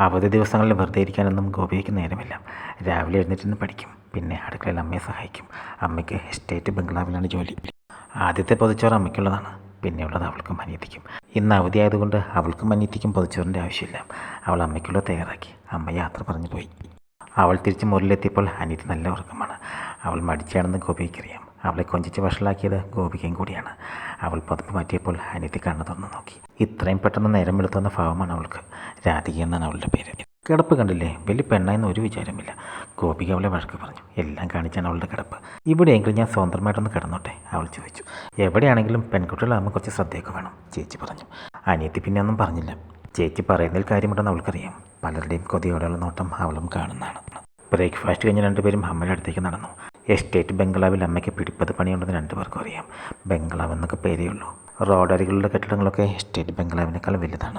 അവധി ദിവസങ്ങളിൽ വെറുതെ ഇരിക്കാനൊന്നും ഗോപിക്ക് നേരമില്ല. രാവിലെ എഴുന്നേറ്റ് നിന്ന് പഠിക്കും. പിന്നെ അടുക്കളയിൽ അമ്മയെ സഹായിക്കും. അമ്മയ്ക്ക് എസ്റ്റേറ്റ് ബംഗ്ലാവിലാണ് ജോലി. ആദ്യത്തെ പൊതിച്ചോറ് അമ്മയ്ക്കുള്ളതാണ്. പിന്നെയുള്ളത് അവൾക്കും അനിയത്തിക്കും. ഇന്ന് അവധി ആയതുകൊണ്ട് അവൾക്കും അനിയത്തിക്കും പൊതിച്ചോറിന്റെ ആവശ്യമില്ല. അവൾ അമ്മയ്ക്കുള്ള തയ്യാറാക്കി. അമ്മ യാത്ര പറഞ്ഞു പോയി. അവൾ തിരിച്ച് മുറിലെത്തിയപ്പോൾ അനിയത്തി നല്ല ഉറക്കമാണ്. അവൾ മടിച്ചാണെന്ന് ഗോപിക്കറിയാം അവളെ കൊഞ്ചിച്ച് വഷളാക്കിയത് ഗോപികയും കൂടിയാണ്. അവൾ പതുപ്പ് മാറ്റിയപ്പോൾ അനിയത്തി കണ്ണു തുറന്നു നോക്കി. ഇത്രയും പെട്ടെന്ന് നേരം വെളുത്തുന്ന ഭാവമാണ് അവൾക്ക്. രാധിക എന്നാണ് അവളുടെ പേര്. കിടപ്പ് കണ്ടില്ലേ? വലിയ പെണ്ണായെന്ന് ഒരു വിചാരമില്ല ഗോപിക അവളെ വഴക്ക് പറഞ്ഞു. എല്ലാം കാണിച്ചാണ് അവളുടെ കിടപ്പ്. ഇവിടെയെങ്കിലും ഞാൻ സ്വതന്ത്രമായിട്ടൊന്ന് കിടന്നോട്ടെ? അവൾ ചോദിച്ചു. എവിടെയാണെങ്കിലും പെൺകുട്ടികളാകുമ്പോൾ കുറച്ച് ശ്രദ്ധയൊക്കെ വേണം ചേച്ചി പറഞ്ഞു. അനിയത്തി പിന്നെ ഒന്നും പറഞ്ഞില്ല. ചേച്ചി പറയുന്നതിൽ കാര്യമുണ്ടെന്ന് അവൾക്കറിയാം. പലരുടെയും കൊതിയോടെയുള്ള നോട്ടം അവളും കാണുന്നതാണ്. ബ്രേക്ക്ഫാസ്റ്റ് കഴിഞ്ഞ് രണ്ടുപേരും അമ്മയുടെ അടുത്തേക്ക് നടന്നു. എസ്റ്റേറ്റ് ബംഗ്ലാവിൽ അമ്മയ്ക്ക് പിടിപ്പത് പണിയുണ്ടെന്ന് രണ്ടുപേർക്കും അറിയാം. ബംഗ്ലാവ് എന്നൊക്കെ പേരേ ഉള്ളൂ. റോഡരികളുടെ കെട്ടിടങ്ങളൊക്കെ എസ്റ്റേറ്റ് ബംഗ്ലാവിനേക്കാൾ വലുതാണ്.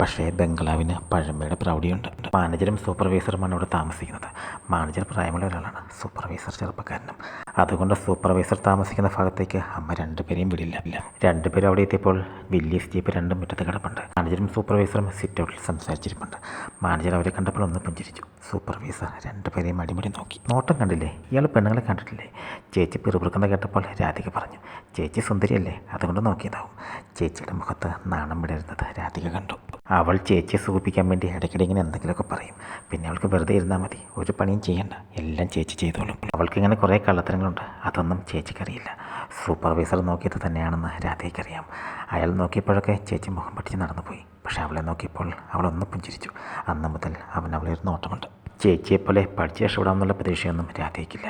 പക്ഷേ ബംഗ്ലാവിന് പഴമയുടെ പ്രൗഢിയുണ്ട്. മാനേജറും സൂപ്പർവൈസറുമാണ് അവിടെ താമസിക്കുന്നത്. മാനേജർ പ്രായമുള്ള ഒരാളാണ്. സൂപ്പർവൈസർ ചെറുപ്പക്കാരനും. അതുകൊണ്ട് സൂപ്പർവൈസർ താമസിക്കുന്ന ഭാഗത്തേക്ക് അമ്മ രണ്ടുപേരെയും വിടില്ല. രണ്ടുപേരും അവിടെ എത്തിയപ്പോൾ വലിയ ജീപ്പ് രണ്ടും മുറ്റത്ത് കിടപ്പുണ്ട്. മാനേജറും സൂപ്പർവൈസറും സിറ്റ് ഔട്ടിൽ സംസാരിച്ചിരിപ്പുണ്ട്. മാനേജർ അവരെ കണ്ടപ്പോൾ ഒന്ന് പുഞ്ചിരിച്ചു. സൂപ്പർവൈസർ രണ്ടുപേരെയും അടിമുടി നോക്കി. നോട്ടം കണ്ടില്ലേ? ഇയാൾ പെണ്ണുങ്ങളെ കണ്ടിട്ടില്ലേ? ചേച്ചി പിറുപിറുക്കുന്ന കേട്ടപ്പോൾ രാധിക പറഞ്ഞു ചേച്ചി സുന്ദരിയല്ലേ? അതുകൊണ്ട് നോക്കിയതാവും. ചേച്ചിയുടെ മുഖത്ത് നാണം വിടരുന്നത് രാധിക കണ്ടു. അവൾ ചേച്ചിയെ സൂപ്പിക്കാൻ വേണ്ടി ഇടയ്ക്കിടെ ഇങ്ങനെ എന്തെങ്കിലുമൊക്കെ പറയും. പിന്നെ അവൾക്ക് വെറുതെ ഇരുന്നാൽ മതി. ഒരു പണിയും ചെയ്യണ്ട. എല്ലാം ചേച്ചി ചെയ്തോളും. അവൾക്ക് ഇങ്ങനെ കുറേ കള്ളത്തരങ്ങളുണ്ട് അതൊന്നും ചേച്ചിക്കറിയില്ല. സൂപ്പർവൈസർ നോക്കിയത് തന്നെയാണെന്ന് രാധയ്ക്കറിയാം. അയാൾ നോക്കിയപ്പോഴൊക്കെ ചേച്ചി മുഖം പഠിച്ച് നടന്നുപോയി. പക്ഷേ അവളെ നോക്കിയപ്പോൾ അവളൊന്ന് പുഞ്ചിരിച്ചു. അന്ന് മുതൽ അവൻ അവളെ ഒരു നോട്ടമുണ്ട്. ചേച്ചിയെപ്പോലെ പഠിച്ച് രക്ഷപ്പെടാമെന്നുള്ള പ്രതീക്ഷയൊന്നും രാധയ്ക്കില്ല.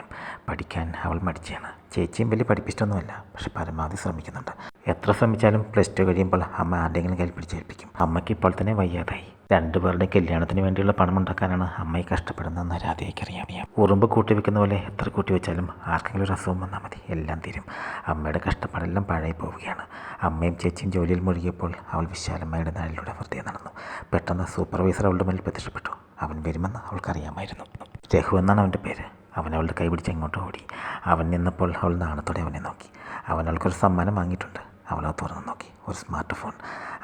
പഠിക്കാൻ അവൾ മടിച്ചാണ്. ചേച്ചിയും വലിയ പഠിപ്പിച്ചിട്ടൊന്നുമല്ല പക്ഷെ പരമാവധി ശ്രമിക്കുന്നുണ്ട്. എത്ര ശ്രമിച്ചാലും പ്ലസ് ടു കഴിയുമ്പോൾ അമ്മ ആരുടെയെങ്കിലും കയ്യിൽ പിടിച്ചേൽപ്പിക്കും. അമ്മയ്ക്ക് ഇപ്പോൾ തന്നെ വയ്യാതായി. രണ്ടുപേരുടെ കല്യാണത്തിന് വേണ്ടിയുള്ള പണം ഉണ്ടാക്കാനാണ് അമ്മയെ കഷ്ടപ്പെടുന്നതെന്ന് രാധയ്ക്കറിയാം ഉറുമ്പ് കൂട്ടി വെക്കുന്ന പോലെ എത്ര കൂട്ടി വെച്ചാലും ആർക്കെങ്കിലും ഒരു അസുഖം വന്നാൽ മതി. എല്ലാം തീരും. അമ്മയുടെ കഷ്ടപ്പാടെല്ലാം പഴയ പോവുകയാണ്. അമ്മയും ചേച്ചിയും ജോലിയിൽ മുഴുകിയപ്പോൾ അവൾ വിശാലമ്മയുടെ നാളിലൂടെ വെറുതെ നടന്നു. പെട്ടെന്ന് സൂപ്പർവൈസർ അവളുടെ മുന്നിൽ പ്രത്യക്ഷപ്പെട്ടു. അവൻ വരുമെന്ന് അവൾക്കറിയാമായിരുന്നു രഘു എന്നാണ് അവന്റെ പേര്. അവൻ അവളുടെ കൈ പിടിച്ച് ഓടി. അവൻ നിന്നപ്പോൾ അവൾ നാണത്തോടെ അവനെ നോക്കി. അവൻ അവൾക്കൊരു സമ്മാനം വാങ്ങിയിട്ടുണ്ട്. അത് തുറന്നു നോക്കി. ഒരു സ്മാർട്ട് ഫോൺ.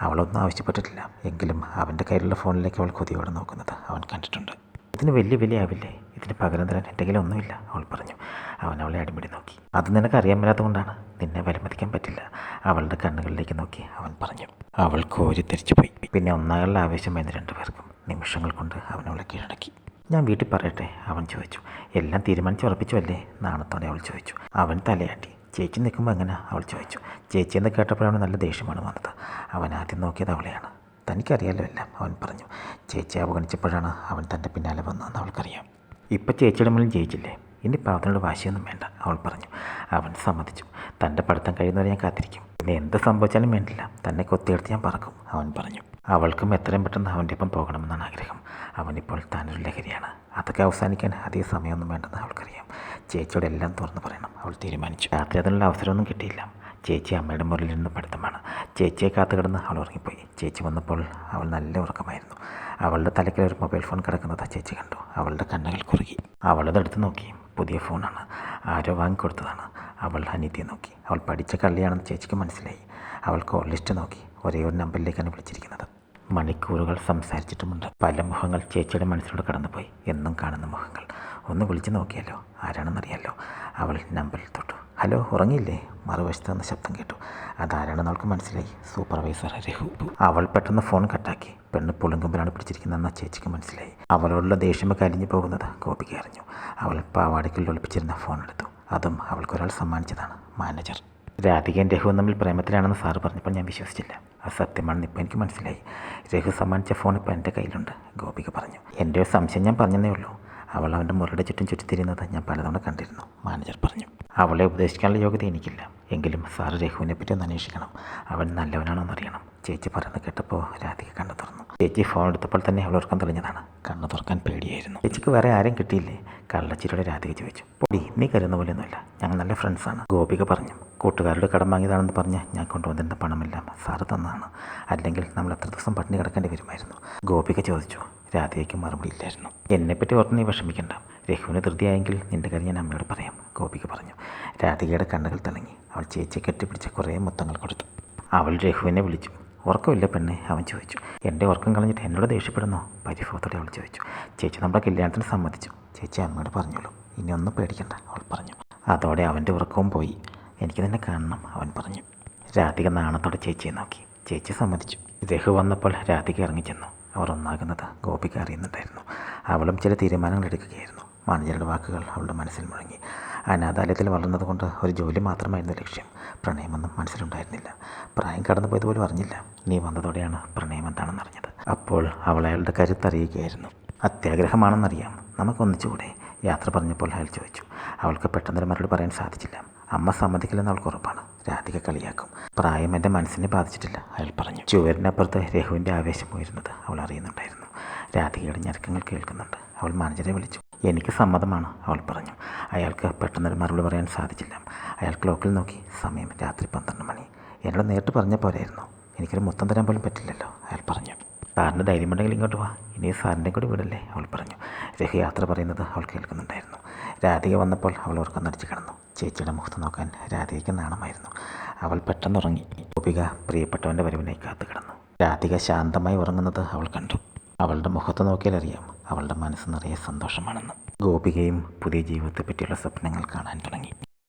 അവളൊന്നും ആവശ്യപ്പെട്ടിട്ടില്ല. എങ്കിലും അവന്റെ കയ്യിലുള്ള ഫോണിലേക്ക് അവൾ കൊതിയോടെ നോക്കുന്നത് അവൻ കണ്ടിട്ടുണ്ട്. ഇതിന് വലിയ വിലയാവില്ലേ ഇതിന് പകരം തരാൻ കയ്യിൽ ഒന്നുമില്ല അവൾ പറഞ്ഞു. അവൻ അവളെ അടിമുടി നോക്കി. അത് നിനക്ക് അറിയാൻ മേലാത്തതുകൊണ്ടാണ്. നിന്നെ വിലമതിക്കാൻ പറ്റില്ല. അവളുടെ കണ്ണുകളിലേക്ക് നോക്കി അവൻ പറഞ്ഞു. അവൾ കോരിത്തിരിച്ചു പോയി. പിന്നെ ഒന്നാകളുടെ ആവേശമായിരുന്നു രണ്ടുപേർക്കും നിമിഷങ്ങൾ കൊണ്ട് അവൻ അവളെ കീഴടക്കി. ഞാൻ വീട്ടിൽ പറയട്ടെ അവൻ ചോദിച്ചു. എല്ലാം തീരുമാനിച്ച് ഉറപ്പിച്ചു അല്ലേ നാണത്തോടെ അവൾ ചോദിച്ചു. അവൻ തലയാട്ടി. ചേച്ചി നിൽക്കുമ്പോൾ എങ്ങനെ? അവൾ ചോദിച്ചു. ചേച്ചി എന്ന് കേട്ടപ്പോഴാണ് നല്ല ദേഷ്യമാണ് വന്നത്. അവൻ ആദ്യം നോക്കിയത് അവളെയാണ്. തനിക്കറിയാലോ എല്ലാം അവൻ പറഞ്ഞു. ചേച്ചി അവഗണിച്ചപ്പോഴാണ് അവൻ തന്റെ പിന്നാലെ വന്നതെന്ന് അവൾക്കറിയാം. ഇപ്പം ചേച്ചിയുടെ മുന്നിൽ ജയിച്ചില്ലേ? ഇനി പാവത്തിനുള്ള വാശിയൊന്നും വേണ്ട അവൾ പറഞ്ഞു. അവൻ സമ്മതിച്ചു. തന്റെ പഠിത്തം കഴിയുന്നവരെ ഞാൻ കാത്തിരിക്കും. പിന്നെ എന്ത് സംഭവിച്ചാലും വേണ്ടില്ല. തന്നെ കൊത്തിയെടുത്ത് ഞാൻ പറക്കും അവൻ പറഞ്ഞു. അവൾക്കും എത്രയും പെട്ടെന്ന് അവന്റെ ഒപ്പം പോകണമെന്നാണ് ആഗ്രഹം. അവനിപ്പോൾ താനൊരു ലഹരിയാണ്. അതൊക്കെ അവസാനിക്കാൻ അധികം സമയമൊന്നും വേണ്ടെന്ന് അവൾക്കറിയാം. ചേച്ചിയോട് എല്ലാം തുറന്നു പറയണം. അവൾ തീരുമാനിച്ചു. രാത്രി അതിനുള്ള അവസരമൊന്നും കിട്ടിയില്ല. ചേച്ചി അമ്മയുടെ മുറിയിൽ നിന്ന് പഠിത്തമാണ്. ചേച്ചിയെ കാത്തു കിടന്ന് അവൾ ഉറങ്ങിപ്പോയി. ചേച്ചി വന്നപ്പോൾ അവൾ നല്ല ഉറക്കമായിരുന്നു. അവളുടെ തലയ്ക്കൽ ഒരു മൊബൈൽ ഫോൺ കിടക്കുന്നത് ചേച്ചി കണ്ടു. അവളുടെ കണ്ണുകൾ കുറുകി. അവളത് എടുത്ത് നോക്കി. പുതിയ ഫോണാണ്. ആരോ വാങ്ങിക്കൊടുത്തതാണ്. അവൾ അനിയത്തിയെ നോക്കി. അവൾ പഠിച്ച കള്ളിയാണെന്ന് ചേച്ചിക്ക് മനസ്സിലായി. അവൾ കോൾ ലിസ്റ്റ് നോക്കി. ഒരേ ഒരു നമ്പറിലേക്കാണ് വിളിച്ചിരിക്കുന്നത്. മണിക്കൂറുകൾ സംസാരിച്ചിട്ടുമുണ്ട്. പല മുഖങ്ങൾ ചേച്ചിയുടെ മനസ്സിലൂടെ കടന്നുപോയി. എന്നും കാണുന്ന മുഖങ്ങൾ. ഒന്ന് വിളിച്ചു നോക്കിയല്ലോ ആരാണെന്നറിയാലോ? അവൾ നമ്പറിൽ തൊട്ടു. ഹലോ ഉറങ്ങിയില്ലേ? മറുവശത്ത് നിന്ന് ശബ്ദം കേട്ടു. അതാരാണെന്ന് അവൾക്ക് മനസ്സിലായി. സൂപ്പർവൈസർ രഘു. അവൾ പെട്ടെന്ന് ഫോൺ കട്ടാക്കി. പെണ്ണ് പുളുങ്കുമ്പിലാണ് പിടിച്ചിരിക്കുന്നതെന്ന് ചേച്ചിക്ക് മനസ്സിലായി. അവളോടുള്ള ദേഷ്യം കരിഞ്ഞു പോകുന്നത് കോപ്പിക്ക് അറിഞ്ഞു. അവൾ പാവാടയ്ക്കിൽ ഒളിപ്പിച്ചിരുന്ന ഫോൺ എടുത്തു. അതും അവൾക്കൊരാൾ സമ്മാനിച്ചതാണ്. മാനേജർ. രാധികൻ രഘുവും തമ്മിൽ പ്രേമത്തിലാണെന്ന് സാറ് പറഞ്ഞപ്പോൾ ഞാൻ വിശ്വസിച്ചില്ല. അത് സത്യമാണെന്ന് ഇപ്പോൾ എനിക്ക് മനസ്സിലായി. രഘു സമ്മാനിച്ച ഫോൺ ഇപ്പോൾ എന്റെ കയ്യിലുണ്ട് ഗോപിക പറഞ്ഞു. എന്റെ ഒരു സംശയം ഞാൻ പറഞ്ഞതേ ഉള്ളൂ. അവൾ അവന്റെ മുറിയുടെ ചുറ്റും ചുറ്റിത്തിരിയുന്നത് ഞാൻ പലതവണ കണ്ടിരുന്നു മാനേജർ പറഞ്ഞു. അവളെ ഉപദേശിക്കാനുള്ള യോഗ്യത എനിക്കില്ല. എങ്കിലും സാർ രഘുവിനെ പറ്റി ഒന്ന് അന്വേഷിക്കണം. അവൻ നല്ലവനാണോ എന്നറിയണം ചേച്ചി പറയുന്നത് കേട്ടപ്പോൾ രാധിക കണ്ണു തുറന്നു. ചേച്ചി ഫോൺ എടുത്തപ്പോൾ തന്നെ അവൾ ഉറക്കം തെളിഞ്ഞതാണ്. കണ്ണു തുറക്കാൻ പേടിയായിരുന്നു. ചേച്ചിക്ക് വേറെ ആരും കിട്ടിയില്ലേ? കള്ളച്ചിരിയുടെ രാധിക ചോദിച്ചു. പൊടി നീ കരുതുന്ന പോലെയൊന്നുമില്ല. ഞങ്ങൾ നല്ല ഫ്രണ്ട്സാണ് ഗോപിക പറഞ്ഞു. കൂട്ടുകാരുടെ കടം വാങ്ങിയതാണെന്ന് പറഞ്ഞ് ഞാൻ കൊണ്ടുവന്നിരുന്ന പണമെല്ലാം സാറ് തന്നതാണ്. അല്ലെങ്കിൽ നമ്മൾ എത്ര ദിവസം പട്ടിണി കിടക്കേണ്ടി വരുമായിരുന്നു? ഗോപിക ചോദിച്ചു. രാധികയ്ക്ക് മറുപടി ഇല്ലായിരുന്നു. എന്നെപ്പറ്റി ഓർത്ത് നീ വിഷമിക്കണ്ട. രഘുവിന് ധൃതിയായെങ്കിൽ നിന്റെ കാര്യം ഞാൻ അമ്മയോട് പറയാം ഗോപിക പറഞ്ഞു. രാധികയുടെ കണ്ണുകൾ തിളങ്ങി അവൾ ചേച്ചിയെ കെട്ടിപ്പിടിച്ച കുറേ മുത്തങ്ങൾ കൊടുത്തു. അവൾ രഘുവിനെ വിളിച്ചു. ഉറക്കമില്ല പെണ്ണെ അവൻ ചോദിച്ചു. എന്റെ ഉറക്കം കളഞ്ഞിട്ട് എന്നോട് ദേഷ്യപ്പെടുന്നോ? പരിഭവത്തോടെ അവൾ ചോദിച്ചു. ചേച്ചി നമ്മുടെ കല്യാണത്തിന് സമ്മതിച്ചു. ചേച്ചി അമ്മയോട് പറഞ്ഞോളൂ. ഇനി ഒന്നും പേടിക്കണ്ട അവൾ പറഞ്ഞു. അതോടെ അവന്റെ ഉറക്കവും പോയി. എനിക്ക് തന്നെ കാണണം അവൻ പറഞ്ഞു. രാധിക നാണത്തോടെ ചേച്ചിയെ നോക്കി. ചേച്ചി സമ്മതിച്ചു. രഘു വന്നപ്പോൾ രാധിക ഇറങ്ങിച്ചെന്നു. അവർ ഒന്നാകുന്നത് ഗോപിക അറിയുന്നുണ്ടായിരുന്നു. അവളും ചില തീരുമാനങ്ങൾ എടുക്കുകയായിരുന്നു. മാനേജറുടെ വാക്കുകൾ അവളുടെ മനസ്സിൽ മുഴങ്ങി. അനാഥാലയത്തിൽ വളർന്നതുകൊണ്ട് ഒരു ജോലി മാത്രമായിരുന്നു ലക്ഷ്യം. പ്രണയമൊന്നും മനസ്സിലുണ്ടായിരുന്നില്ല. പ്രായം കടന്നുപോയതുപോലും അറിഞ്ഞില്ല. നീ വന്നതോടെയാണ് പ്രണയം എന്താണെന്ന് അറിഞ്ഞത്. അപ്പോൾ അവൾ അയാളുടെ കരുത്തറിയുകയായിരുന്നു. അത്യാഗ്രഹമാണെന്നറിയാം. നമുക്കൊന്നിച്ചുകൂടെ യാത്ര പറഞ്ഞപ്പോൾ അയാൾ ചോദിച്ചു. അവൾക്ക് പെട്ടെന്നൊരു മറുപടി പറയാൻ സാധിച്ചില്ല. അമ്മ സമ്മതിക്കില്ലെന്ന് അവൾക്ക് ഉറപ്പാണ്. രാധിക കളിയാക്കും. പ്രായം എന്റെ മനസ്സിനെ ബാധിച്ചിട്ടില്ല അയാൾ പറഞ്ഞു. ചുവരിനപ്പുറത്ത് രഘുവിന്റെ ആവേശം പോയിരുന്നത് അവൾ അറിയുന്നുണ്ടായിരുന്നു. രാധികയുടെ ഞരക്കങ്ങൾ കേൾക്കുന്നുണ്ട്. അവൾ മാനേജറെ വിളിച്ചു. എനിക്ക് സമ്മതമാണ് അവൾ പറഞ്ഞു. അയാൾക്ക് പെട്ടെന്നൊരു മറുപടി പറയാൻ സാധിച്ചില്ല. അയാൾ ക്ലോക്കിൽ നോക്കി സമയം രാത്രി പന്ത്രണ്ട് മണി. എന്നോട് നേരിട്ട് പറഞ്ഞ പോരായിരുന്നു. എനിക്കൊരു മൊത്തം തരാൻ പോലും പറ്റില്ലല്ലോ അയാൾ പറഞ്ഞു. സാറിന്റെ ധൈര്യം ഉണ്ടെങ്കിൽ ഇങ്ങോട്ട് വാ. ഇനി സാറിന്റെ കൂടി വീടല്ലേ അവൾ പറഞ്ഞു. രഹി യാത്ര പറയുന്നത് അവൾ കേൾക്കുന്നുണ്ടായിരുന്നു. രാധിക വന്നപ്പോൾ അവൾ ഉറക്കന്നടിച്ച് കിടന്നു. ചേച്ചിയുടെ മുഖത്ത് നോക്കാൻ രാധികയ്ക്ക് നാണമായിരുന്നു. അവൾ പെട്ടെന്ന് ഉറങ്ങി ഗോപിക പ്രിയപ്പെട്ടവന്റെ വരവിനായി കാത്തു കിടന്നു. രാധിക ശാന്തമായി ഉറങ്ങുന്നത് അവൾ കണ്ടു. അവളുടെ മുഖത്ത് നോക്കിയാൽ അറിയാം. അവളുടെ മനസ്സ് നിറയെ സന്തോഷമാണെന്ന്. ഗോപികയും പുതിയ ജീവിതത്തെ പറ്റിയുള്ള സ്വപ്നങ്ങൾ കാണാൻ തുടങ്ങി.